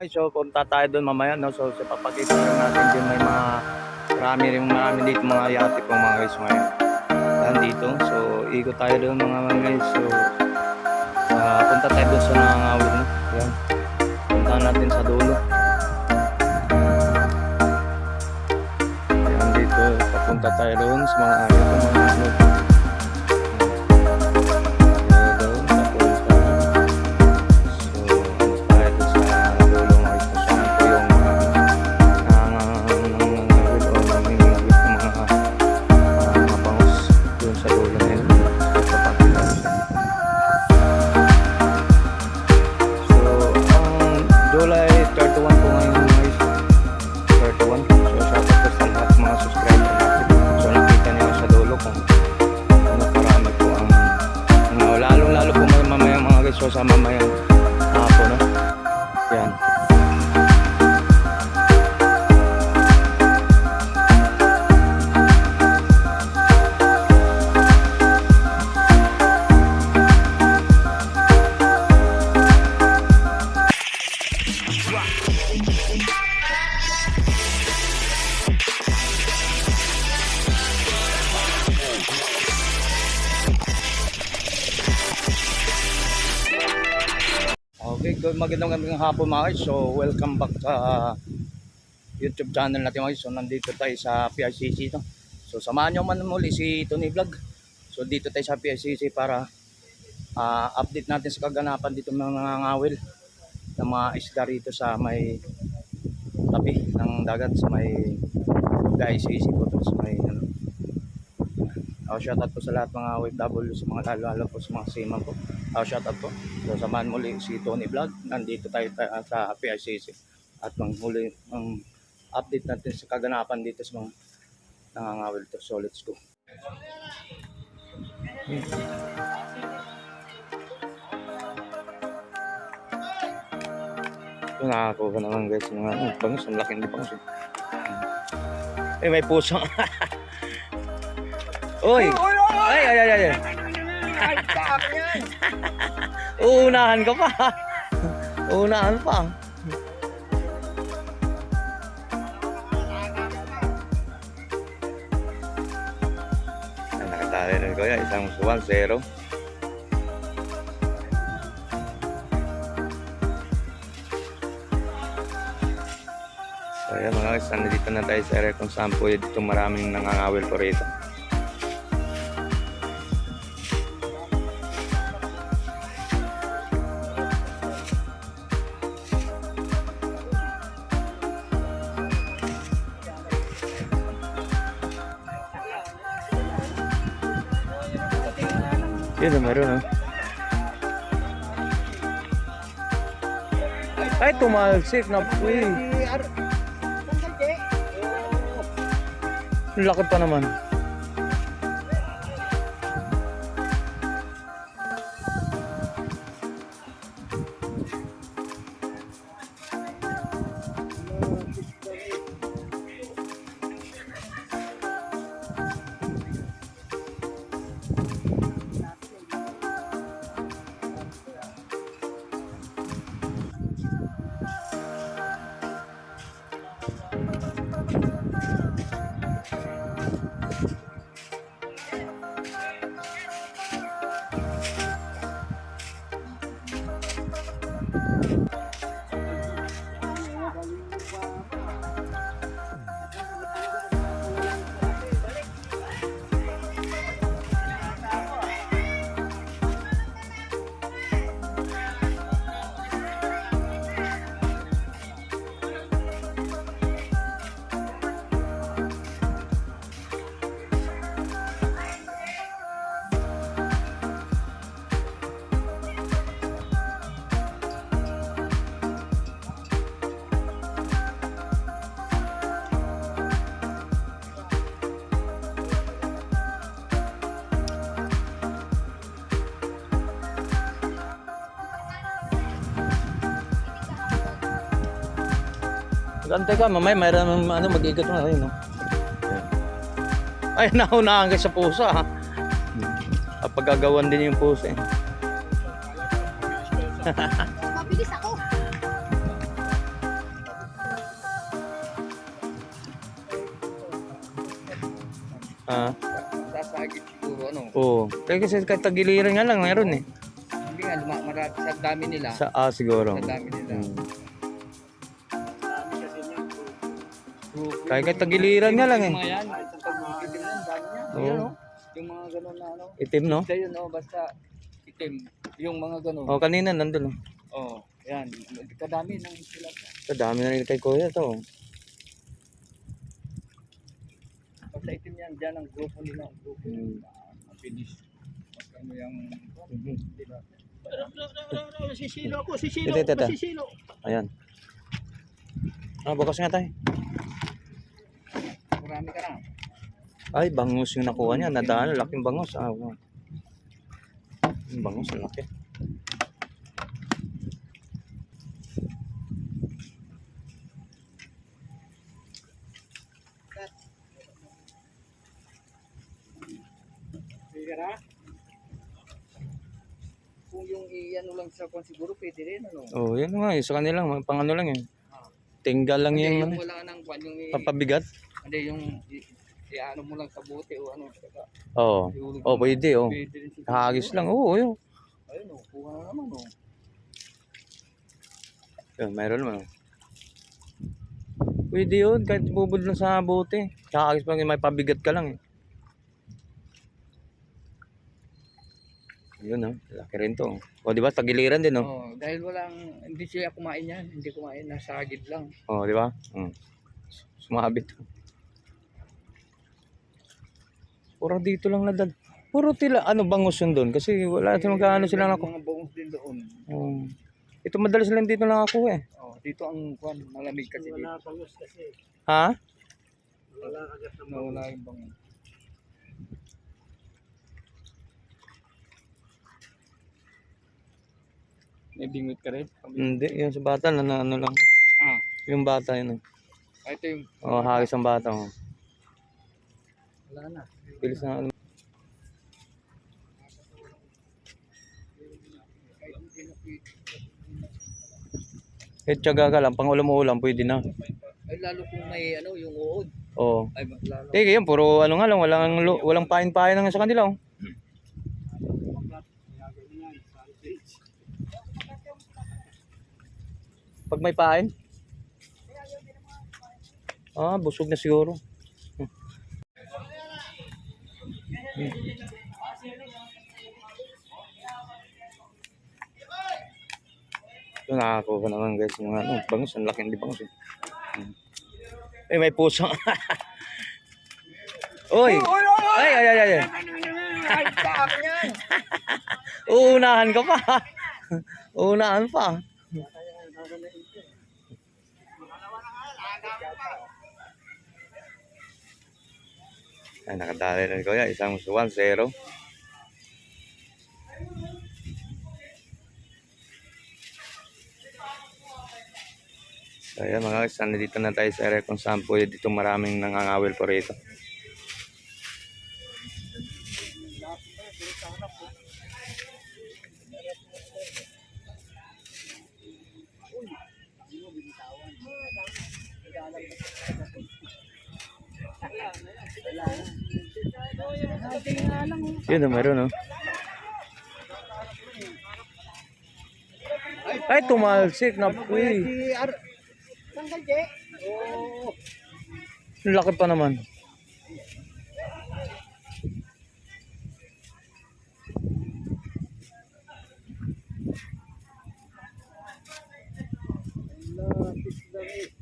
Ay, so punta tayo doon mamaya, no? So, so papakita lang natin din may mga marami rin marami dito mga yate po mga guys ngayon. Yan. So, ikot tayo doon mga mga guys. So, ah, punta tayo doon sa nangangawin, no? Yan. Punta natin sa dulo. Yan dito. Papunta tayo doon sa mga ayaw mga ano. So, sa mamayang hapon, no? Yan. Good magandang magandang hapon mga guys. So, welcome back sa YouTube channel natin mga guys. So, nandito tayo sa PICC to. So, samahan nyo man muli si Tony Vlog. So, dito tayo sa PICC para ah, update natin sa kaganapan dito ng mga ngawil ng mga isda rito sa may tabi ng dagat sa may PICC po to sa may ano. Oh, shoutout po sa lahat mga OFW sa mga lalo-lalo po sa mga seaman po. Oh, shoutout po. So, samahan muli si Tony Vlog. Nandito tayo ta- sa PICC at manghuli ang update natin sa kaganapan dito sa mga nangangawil to. So, let's go. Ito nakakuha naman guys ng ano, bangus. Ang laki ng bangus. Eh, may puso. Uy! Ay, ay, ay, ay. Ay. Ay, stop yan! Uunahan ka pa. Uunahan pa. Nakatali na ko yan. Isang 1-0. So, ayan mga guys, nandito na tayo sa area kung saan po dito maraming nangangawil po rito. Yun na meron oh. Ay, tumalsik na po eh. Ang Laki pa naman. Gantay ka, mamay mayroon ano, mag-iigat na rin, no? Ay, naunahan ka sa pusa, ha? Pagkagawan din yung pusa, eh. Mabilis ako. Ah. Sasagit siguro, ano? Oo. Kaya kasi katagiliran nga lang, meron, eh. Hindi nga, marami sa dami nila. Sa, ah, siguro. Sa dami nila. Hmm. Kaya kahit tagiliran nga lang eh. Oo. Yan, oh. Yung mga ganun na ano. Itim, no? Basta yun, oh, basta itim. Yung mga ganun. Oh, kanina nandun. Oh. Oh, yan. Kadami ng sila. Sa dami na rin kay Kuya to. Basta itim yan, dyan ang grupo nila. Ang grupo Hmm. nila. Mabilis. Pag ano yung... Mhm. Diba? Sisilo ako, sisilo, masisilo. Ayan. Ah, bukas nga tayo. Marami ka na. Ay, bangus yung nakuha niya. Nadaan, laking bangus. Ah, wow. Yung bangus, ang laki. Na? Kung yung i-ano lang sa kwan siguro, pwede rin, ano? Oh, yan nga. eh, Sa kanilang, pang ano lang yun. Tinggal lang Hindi, yung yung ano, wala nang kwan, yung i- papabigat. Hindi, yung i-ano mo lang sa bote o ano. Oo. Oh, pwede, oh. Pwede siguro. Hagis lang. Oo, yun. Ayun, oh, kuha na naman, oh. Yun, mayroon naman. oh. Pwede yun, kahit bubod lang sa bote. Kakagis pa may pabigat ka lang eh. Yun oh, laki rin to. O di ba, tagiliran din oh. Oh, dahil walang, hindi siya kumain yan. Hindi kumain, nasa agid lang. Oh, di ba? Mm. Sumabit. Puro dito lang nadal. Puro tila, ano bangus yun doon? Kasi wala silang magkano sila nako. Mga bongos din doon. Oh. Ito madalas lang dito lang ako eh. Oh, dito ang kwan, malamig kasi dito. Wala bangus kasi. Ha? Wala agad ng Nawala yung bangos. May bingot ka rin? Hindi, yun sa bata na, na ano lang. Ah, Yung bata yun. oh. ah, ito yung... Oh, hagis ang bata. Oh. Wala na. Bilis na ano. Eh, tiyaga ka lang, pang ulam-ulam, pwede na. Ay, lalo kung may ano, yung uod. Oo. Ay, lalo. Teka, yun, puro ano nga lang, walang, walang pain-pain lang sa kanila. Oh. Pag may pain? Ah, busog na siguro. Hmm. Hmm. Ito nakakuha naman guys, mga ano, bangus, ang laki ng bangus. Eh. May puso. Oy! Ay, ay, ay, ay. Uunahan ka pa. Uunahan pa. Ay, nakadali na ko yan. Isang 1-0. So, ayan mga guys, nandito na tayo sa area kung saan po dito maraming nangangawil po rito. Yun, oh, meron, oh. Ay, tumalsik na po eh. Laki pa naman. Lapis lang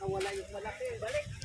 natangga na kawala yung malaki. Balik.